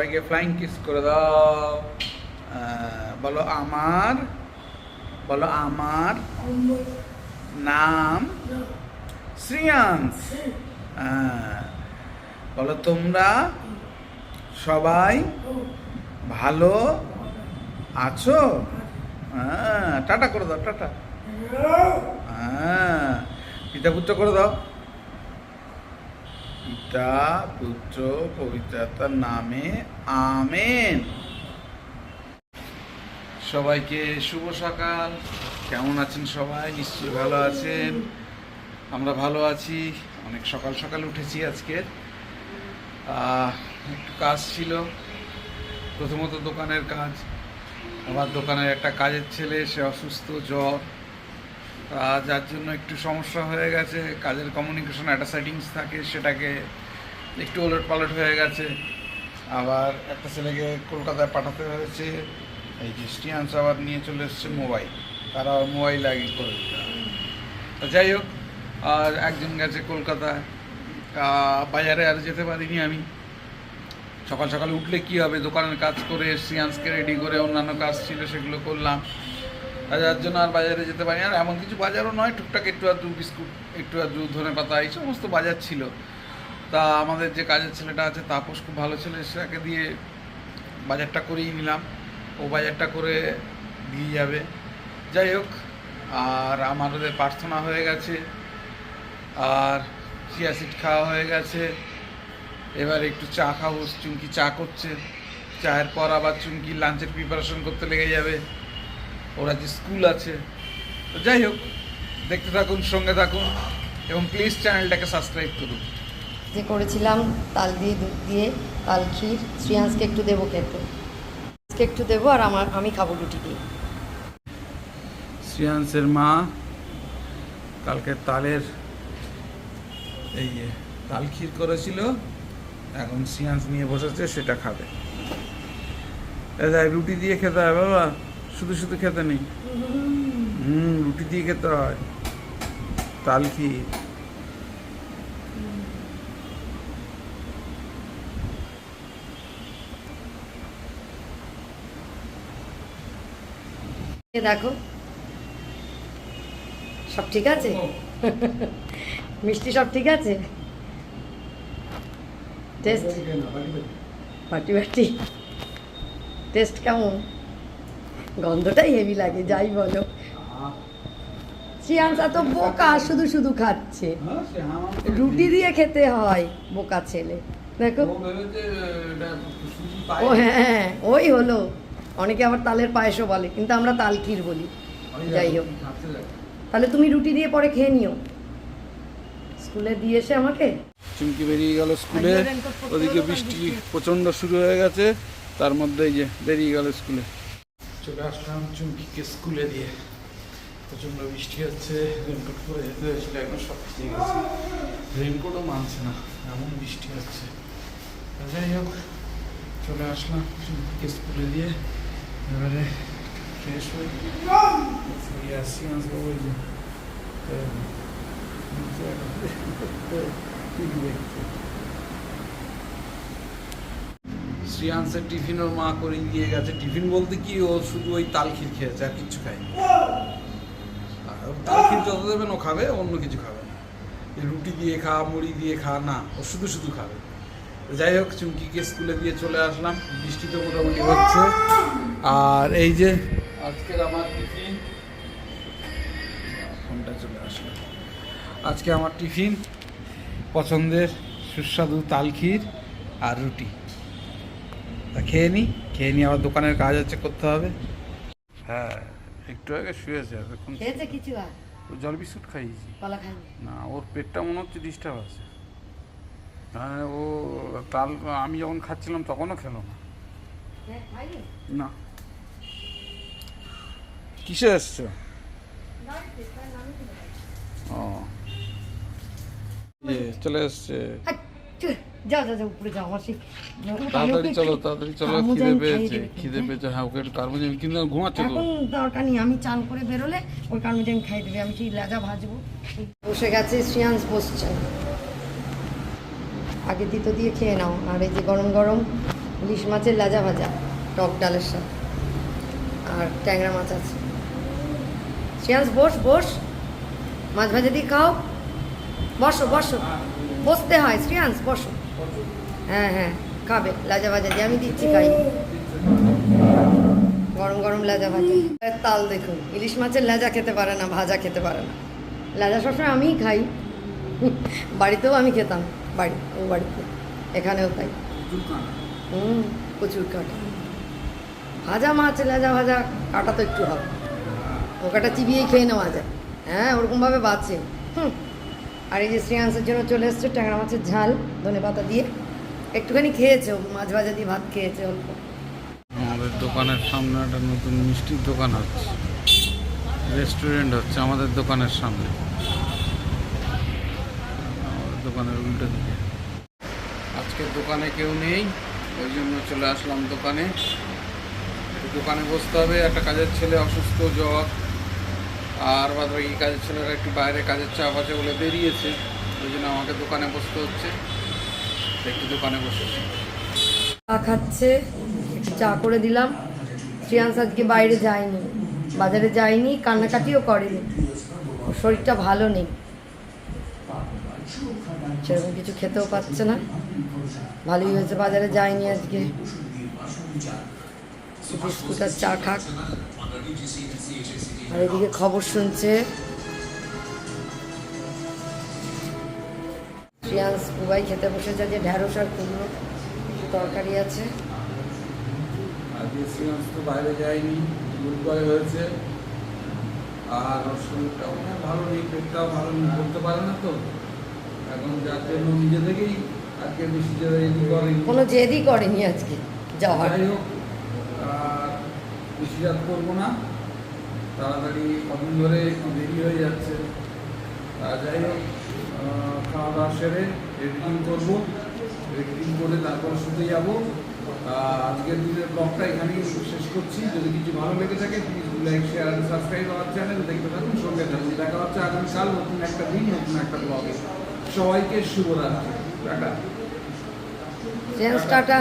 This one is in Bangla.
সবাইকে ফ্লাইং কিস করে দাও। বলো আমার বলো আমার নাম শ্রিয়াংশ বলো তোমরা সবাই ভালো আছো? হ্যাঁ টাটা করে দাও, টাটা। হ্যাঁ পিতা পুত্র করে দাও। পিতা, পুত্র পবিত্রতার নামে আমেন। সবাইকে শুভ সকাল। কেমন আছেন সবাই? নিশ্চয়ই ভালো আছেন। আমরা ভালো আছি। অনেক সকাল সকাল উঠেছি আজকে। একটু কাজ ছিল। প্রথমত দোকানের কাজ। আবার দোকানের একটা কাজের ছেলে, সে অসুস্থ, জ্বর। যার জন্য একটু সমস্যা হয়ে গেছে। কাজের কমিউনিকেশন একটা সেটিংস থাকে, সেটাকে একটু ওলট পালট হয়ে গেছে। আবার একটা ছেলেকে কলকাতায় পাঠাতে হয়েছে। এই যে স্টিয়ান্স আবার নিয়ে চলে এসছে মোবাইল। তারা মোবাইল আগে করে তো যাই হোক, আর একজন গেছে কলকাতায়। বাজারে আর যেতে পারিনি আমি। সকাল সকাল উঠলে কি হবে? দোকানের কাজ করে সিয়ান্সকে রেডি করে অন্যান্য কাজ ছিল সেগুলো করলাম। যার জন্য আর বাজারে যেতে পারি আর এমন কিছু বাজারও নয়, টুকটাক একটু আধটু বিস্কুট, একটু আধটু ধনে পাতা এই সমস্ত বাজার ছিল। তা আমাদের যে কাজের ছেলেটা আছে, তাপস খুব ভালো ছেলে, সেটাকে দিয়ে বাজারটা করেই নিলাম। ও বাজারটা করে দিয়ে যাবে। যাই হোক, আর আমাদের প্রার্থনা হয়ে গেছে। আর চিয়াসিড খাওয়া হয়ে গেছে। এবার একটু চা খাব। চুমকি চা করছে। চায়ের পর আবার চুমকি লাঞ্চের প্রিপারেশন করতে লেগে যাবে। ওরা যে স্কুল আছে। তো যাই হোক, দেখতে থাকুন, সঙ্গে থাকুন, এবং প্লিজ চ্যানেলটাকে সাবস্ক্রাইব করুন। যে করেছিলাম তাল দিয়ে দুধ দিয়ে তাল ক্ষীর শ্রিয়াংশকে একটু দেবো খেতে আজকে একটু দেবো আর আমার আমি খাব রুটি দিয়ে। শ্রিয়াংসের মা কালকে তালের এই তাল ক্ষীর করেছিল এখন শ্রিয়াংস নিয়ে বসেছে সেটা খাবে। রুটি দিয়ে খেতে হয় বাবা শুধু শুধু খেতে নেই। হুম রুটি দিয়ে খেতে হয়। তাল ক্ষীর। দেখো। সব ঠিক আছে? মিষ্টি সব ঠিক আছে? টেস্ট বাটি বাটি টেস্ট কেমন? গন্ধটাই হেভি লাগে যাই বলো। শ্রিয়াংশা তো বোকা শুধু শুধু খাচ্ছে। রুটি দিয়ে খেতে হয় বোকা ছেলে। দেখো। ও হ্যাঁ ওই হলো। অনেকে আবার তালের পায়েসও বলে কিন্তু আমরা তাল ক্ষীর বলি। যাই হোক। তাহলে তুমি রুটি দিয়ে পরে খেয়ে নিও। স্কুলে দিয়ে এসে আমাকে? চুমকি বেরিয়ে গেল স্কুলে। ওদিকে বৃষ্টি প্রচণ্ড শুরু হয়ে গেছে। তার মধ্যে এই যে বেরিয়ে গেল স্কুলে। চলে আসলাম চুমকিকে স্কুলে দিয়ে। প্রচণ্ড বৃষ্টি হচ্ছে রেনকোট পরে যেতে হয়েছিল একদম সব ভিজে গেছে। রেনকোটও মানছে না এমন বৃষ্টি হচ্ছে। যাই হোক চলে আসলাম চুমকিকে স্কুলে দিয়ে। এবারে ফ্রেশ হয়ে ফিরে আসছি আসব ওই যে শ্রিয়াংসের টিফিন ওর মা করে দিয়ে গেছে। টিফিন বলতে কি, ও শুধু ওই তাল ক্ষীর খেয়েছে, আর কিচ্ছু খায়নি। আর ও তাল যত দেবেন, ও খাবে, অন্য কিছু খাবে না। রুটি দিয়ে খা, মুড়ি দিয়ে খা, না, ও শুধু শুধু খাবে। যাই হোক চুমকিকে স্কুলে দিয়ে চলে আসলাম। বৃষ্টি তো মোটামুটি হচ্ছে। আর এই যে আজকের আমার টিফিন। ফোনটা চলে আসলো। আজকে আমার টিফিন পছন্দের সুস্বাদু তাল ক্ষীর আর রুটি। তা খেয়ে নিই খেয়ে নিই আবার দোকানের কাজ আছে করতে হবে। হ্যাঁ একটু আগে শুয়েছে এখন খেয়েছে কিছু আর? জল বিস্কুট খাইয়েছি। না ওর পেটটা মনে হচ্ছে ডিস্টার্ব আছে। হ্যাঁ ও তাল আমি যখন খাচ্ছিলাম তখনও খেলো না। না। কিসে এসছো? ও। চলে এসছে। যাও যাও যাও উপরে যাও সেই তাড়াতাড়ি চলো তাড়াতাড়ি চলো খিদে পেয়েছে খিদে পেয়েছে হ্যাঁ ওকে একটু কার্বোজাইন কিন্তু ঘুমাচ্ছে তো। এখন দরকার নেই আমি চান করে বেরোলে ওই আমি খাই দেবে আমি সেই লেজা ভাজবো। বসে গেছে শ্রিয়াংশ বসছে। আগে দিতো দিয়ে খেয়ে নাও, আর এই যে গরম গরম ইলিশ মাছের লাজা ভাজা, টক ডালের সাথে। আর ট্যাংরা মাছ আছে। শ্রেয়াংস বস বস। মাছ ভাজা দিয়ে খাও। বসো বসো। বসতে হয় শ্রেয়াংস বসো। হ্যাঁ হ্যাঁ খাবে। লাজা ভাজা দিয়ে আমি দিচ্ছি, খাই। গরম গরম লাজা ভাজা। তাল দেখুন, ইলিশ মাছের লাজা খেতে পারে না, ভাজা খেতে পারে না। লাজা সবসময় আমিই খাই। বাড়িতেও আমি খেতাম। বাড়ি ও বাড়িতে এখানেও তাই। হুম প্রচুর কাটা। ভাজা মাছ লাজা ভাজা কাটা তো একটু হবে। ও কাটা চিবিয়েই খেয়ে নেওয়া যায়। হ্যাঁ ওরকমভাবে বাঁচে। হুম। আর এই যে শ্রেয়াংসের জন্য চলে এসছে ট্যাংরা মাছের ঝাল ধনে পাতা দিয়ে। একটুখানি খেয়েছে ও, মাছ ভাজা দিয়ে ভাত খেয়েছে অল্প। আমাদের দোকানের সামনে একটা নতুন মিষ্টির দোকান হচ্ছে। রেস্টুরেন্ট হচ্ছে আমাদের দোকানের সামনে। দোকানের উল্টো দিকে। আজকে দোকানে কেউ নেই, ওই জন্য চলে আসলাম দোকানে। দোকানে বসতে হবে, একটা কাজের ছেলে অসুস্থ, জ্বর, আর বাদ বাকি কাজের ছেলেরা একটু বাইরে কাজের চাপ আছে বলে বেরিয়েছে, ওই জন্য আমাকে দোকানে বসতে হচ্ছে। একটু দোকানে বসেছি চা খাচ্ছে চা করে দিলাম। শ্রেয়াংস আজকে বাইরে যায়নি, বাজারে যায়নি, কান্নাকাটিও করেনি। শরীরটা ভালো নেই। সেরকম কিছু খেতেও পাচ্ছে না। ভালোই হয়েছে, বাজারে যায়নি আজকে। বিস্কুট আর চা খাক। আর এদিকে খবর শুনছে শ্রেয়াংস কুবাই খেতে বসেছে যে ঢ্যাঁড়স আর কুমড়ো তরকারি আছে। তো বাইরে যায়নি হয়েছে। আর ওর ভালো নেই, পেটটাও ভালো করতে পারে না তো। এখন যার জন্য নিজে থেকেই আজকে বেশি জেদি করেনি? কোনো জেদই করেনি আজকে যাওয়ার। যাই হোক বেশি রাত করব না। তাড়াতাড়ি কদিন ধরে দেরি হয়ে যাচ্ছে। যাই হোক খাওয়া দাওয়া সেরে এডিটিং করব। এডিটিং করে তারপর শুতে যাব। আজকের দিনের ব্লগটা এখানেই শেষ করছি। যদি কিছু ভালো লেগে থাকে প্লিজ লাইক শেয়ার আর সাবস্ক্রাইব আমার চ্যানেল দেখতে থাকুন সঙ্গে থাকুন। দেখা হচ্ছে আগামীকাল নতুন একটা দিন নতুন একটা ব্লগে সবাইকে শুভরাত্রি। টাটা।